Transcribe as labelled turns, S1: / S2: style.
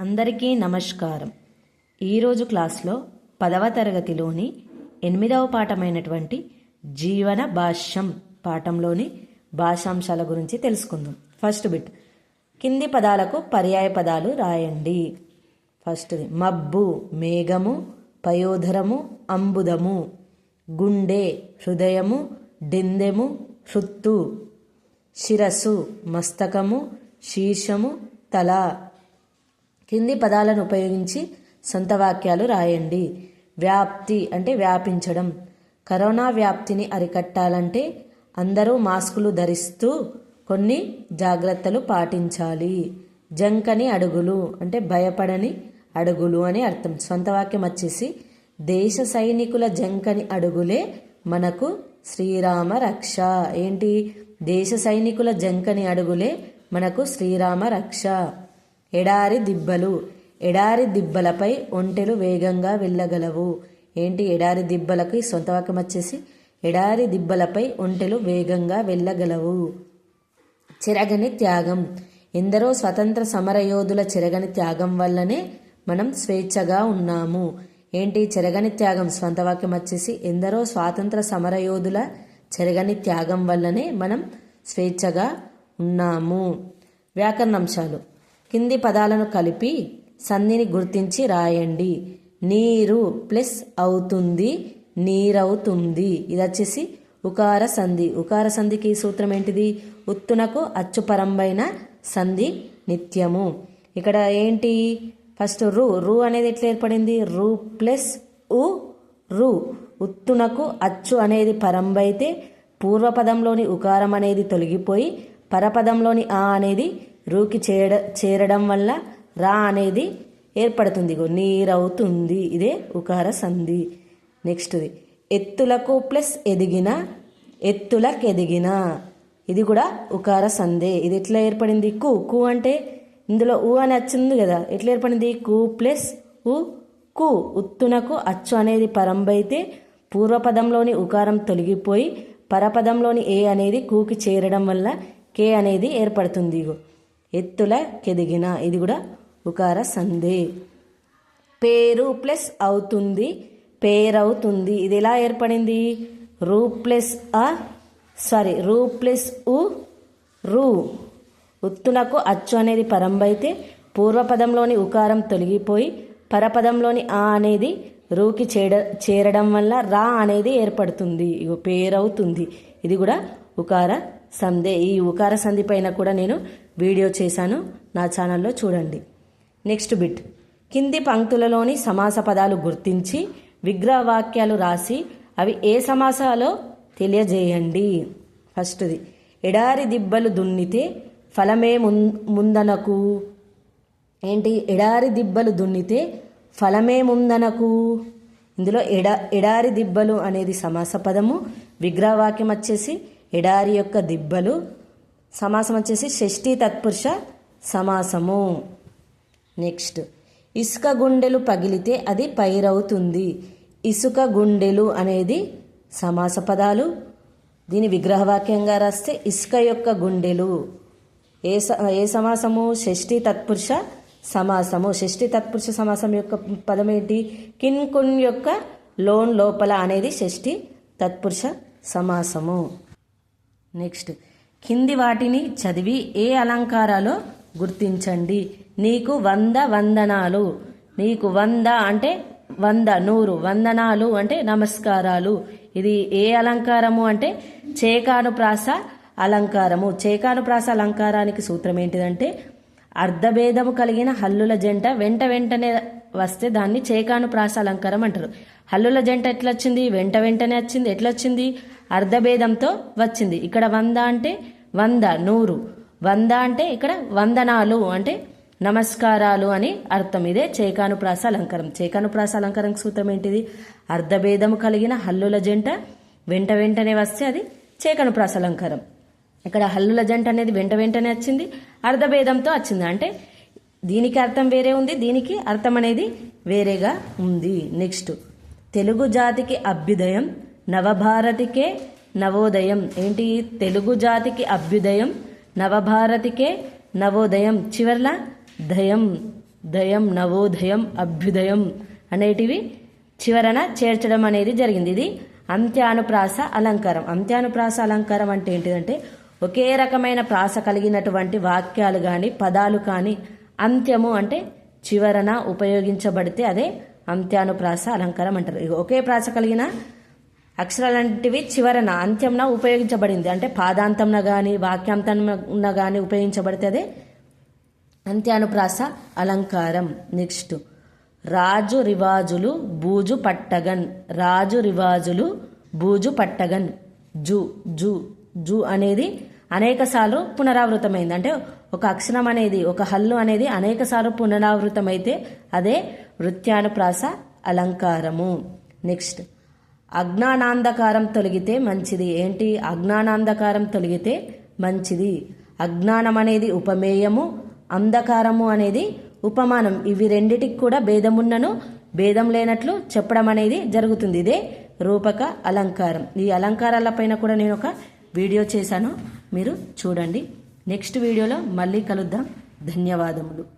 S1: అందరికీ నమస్కారం. ఈరోజు క్లాస్లో పదవ తరగతిలోని ఎనిమిదవ పాఠమైనటువంటి జీవన భాష్యం పాఠంలోని భాషాంశాల గురించి తెలుసుకుందాం. First bit. కింది పదాలకు పర్యాయ పదాలు రాయండి. ఫస్ట్ది. మబ్బు మేఘము పయోధరము అంబుదము గుండె హృదయము డిందెము హృత్తు శిరస్సు మస్తకము శీర్షము తల కింది పదాలను ఉపయోగించి సొంత వాక్యాలు రాయండి. వ్యాప్తి అంటే వ్యాపించడం. కరోనా వ్యాప్తిని అరికట్టాలంటే అందరూ మాస్కులు ధరిస్తూ కొన్ని జాగ్రత్తలు పాటించాలి. జంకని అడుగులు అంటే భయపడని అడుగులు అని అర్థం. సొంత వాక్యం వచ్చేసి దేశ సైనికుల జంకని అడుగులే మనకు శ్రీరామ రక్ష. ఏంటి? దేశ సైనికుల జంకని అడుగులే మనకు శ్రీరామ రక్ష. ఎడారి దిబ్బలు. ఎడారి దిబ్బలపై ఒంటెలు వేగంగా వెళ్ళగలవు. ఏంటి ఎడారి దిబ్బలకి సొంతవాక్యం వచ్చేసి? ఎడారి దిబ్బలపై ఒంటెలు వేగంగా వెళ్ళగలవు. చెరగని త్యాగం. ఎందరో స్వతంత్ర సమరయోధుల చెరగని త్యాగం వల్లనే మనం స్వేచ్ఛగా ఉన్నాము. ఏంటి చెరగని త్యాగం? స్వంతవాక్యం వచ్చేసి ఎందరో స్వాతంత్ర సమరయోధుల చెరగని త్యాగం వల్లనే మనం స్వేచ్ఛగా ఉన్నాము. వ్యాకరణాంశాలు. కింది పదాలను కలిపి సంధిని గుర్తించి రాయండి. నీరు ప్లస్ అవుతుంది నీరవుతుంది. ఇది వచ్చేసి ఉకార సంధి. ఉకార సంధికి సూత్రం ఏంటిది? ఉత్తునకు అచ్చుపరంబైన సంధి నిత్యము. ఇక్కడ ఏంటి? ఫస్ట్ రు. రు అనేది ఎట్లా ఏర్పడింది? రు ప్లస్ ఉ రు. ఉత్తునకు అచ్చు అనేది పరంబైతే పూర్వపదంలోని ఉకారం అనేది తొలగిపోయి పరపదంలోని ఆ అనేది రూకి చేర చేరడం వల్ల రా అనేది ఏర్పడుతుంది. ఇగో నీరవుతుంది. ఇదే ఉకార సంధి. నెక్స్ట్ది. ఎత్తులకు ప్లస్ ఎదిగిన ఎత్తులకు ఎదిగిన ఇది కూడా ఉకార సంధే. ఇది ఎట్లా ఏర్పడింది? కు. కు అంటే ఇందులో ఊ అని వచ్చింది కదా. ఎట్లా ఏర్పడింది? కు ప్లస్ ఉ కు. ఉత్తునకు అచ్చు అనేది పరంబైతే పూర్వపదంలోని ఉకారం తొలగిపోయి పరపదంలోని ఏ అనేది కూకి చేరడం వల్ల కే అనేది ఏర్పడుతుంది. ఇగో ఎత్తుల కెదిగిన. ఇది కూడా ఉకార సంధి. పేరు ప్లస్ అవుతుంది పేరవుతుంది. ఇది ఎలా ఏర్పడింది? రూ ప్లస్ అ సారీ రూ ప్లస్ ఉ రూ. ఉత్తునకు అచ్చు అనేది పరంబైతే పూర్వపదంలోని ఉకారం తొలగిపోయి పరపదంలోని ఆ అనేది రూకి చేడ చేరడం వల్ల రా అనేది ఏర్పడుతుంది. పేరవుతుంది. ఇది కూడా ఉకార సంధే. ఈ ఉకార సంధి పైన కూడా నేను వీడియో చేశాను. నా ఛానల్లో చూడండి. Next bit. కింది పంక్తులలోని సమాస పదాలు గుర్తించి విగ్రహ వాక్యాలు రాసి అవి ఏ సమాసాలో తెలియజేయండి. ఫస్ట్ది. ఎడారి దిబ్బలు దున్నితే ఫలమే ముందనకు. ఏంటి? ఎడారి దిబ్బలు దున్నితే ఫలమే ముందనకు. ఇందులో ఎడా ఎడారి దిబ్బలు అనేది సమాస పదము. విగ్రహవాక్యం వచ్చేసి ఎడారి యొక్క దిబ్బలు. సమాసం వచ్చేసి షష్ఠీ తత్పురుష సమాసము. నెక్స్ట్ ఇసుక గుండెలు పగిలితే అది పైరవుతుంది. ఇసుక గుండెలు అనేది సమాస పదాలు. దీని విగ్రహవాక్యంగా రాస్తే ఇసుక యొక్క గుండెలు. ఏ ఏ సమాసము? షష్ఠీ తత్పురుష సమాసము. షష్ఠీ తత్పురుష సమాసం యొక్క పదం ఏంటి? కిన్ కున్ యొక్క లోన్ లోపల అనేది షష్ఠి తత్పురుష సమాసము. నెక్స్ట్ కింది వాటిని చదివి ఏ అలంకారాలో గుర్తించండి. నీకు వంద వందనాలు. నీకు వంద అంటే వంద నూరు వందనాలు అంటే నమస్కారాలు. ఇది ఏ అలంకారము అంటే చేకానుప్రాస అలంకారము. చేకానుప్రాస అలంకారానికి సూత్రం ఏంటిదంటే అర్ధభేదము కలిగిన హల్లుల జంట వెంట వెంటనే వస్తే దాన్ని చేకాను ప్రాసాలంకారం అంటారు. హల్లుల జంట ఎట్లా వచ్చింది వెంట వెంటనే వచ్చింది. ఎట్లొచ్చింది? అర్ధభేదంతో వచ్చింది. ఇక్కడ వంద అంటే వంద నూరు. వంద అంటే ఇక్కడ వందనాలు అంటే నమస్కారాలు అని అర్థం. ఇదే చేకానుప్రాస అలంకారం చేకానుప్రాస అలంకారం సూత్రం ఏంటిది? అర్ధభేదము కలిగిన హల్లుల జంట వెంట వెంటనే వస్తే అది చేకను అలంకారం ఇక్కడ హల్లుల జంట అనేది వెంట వెంటనే వచ్చింది. అర్ధభేదంతో వచ్చింది. అంటే దీనికి అర్థం వేరే ఉంది దీనికి అర్థం అనేది వేరేగా ఉంది. నెక్స్ట్ తెలుగు జాతికి అభ్యుదయం నవభారతికే నవోదయం. ఏంటి? తెలుగు జాతికి అభ్యుదయం నవభారతికే నవోదయం. చివర్ల దయం దయం నవోదయం అభ్యుదయం అనేటివి చివరన చేర్చడం అనేది జరిగింది. ఇది అంత్యానుప్రాస అలంకారం. అంత్యానుప్రాస అలంకారం అంటే ఏంటిదంటే ఒకే రకమైన ప్రాస కలిగినటువంటి వాక్యాలు కానీ పదాలు కానీ అంత్యము అంటే చివరన ఉపయోగించబడితే అదే అంత్యానుప్రాస అలంకారం అంటారు. ఒకే ప్రాస కలిగిన అక్షరాలంటివి చివరన అంత్యంన ఉపయోగించబడింది. అంటే పాదాంతంన కానీ వాక్యాంతంన కానీ ఉపయోగించబడితే అదే అంత్యానుప్రాస అలంకారం. నెక్స్ట్ రాజు రివాజులు బూజు పట్టగన్. రాజు రివాజులు బూజు పట్టగన్. జు జు జు అనేది అనేకసార్లు పునరావృతమైంది. అంటే ఒక అక్షరం అనేది ఒక హల్లు అనేది అనేక సార్లు పునరావృతమైతే అదే వృత్యానుప్రాస అలంకారము. నెక్స్ట్ అజ్ఞానాంధకారం తొలగితే మంచిది. ఏంటి? అజ్ఞానాంధకారం తొలగితే మంచిది. అజ్ఞానం అనేది ఉపమేయము అంధకారము అనేది ఉపమానం. ఇవి రెండిటికి కూడా భేదమున్నను భేదం లేనట్లు చెప్పడం అనేది జరుగుతుంది. ఇదే రూపక అలంకారం. ఈ అలంకారాల పైన కూడా నేను ఒక వీడియో చేశాను. మీరు చూడండి. నెక్స్ట్ వీడియోలో మళ్ళీ కలుద్దాం. ధన్యవాదములు.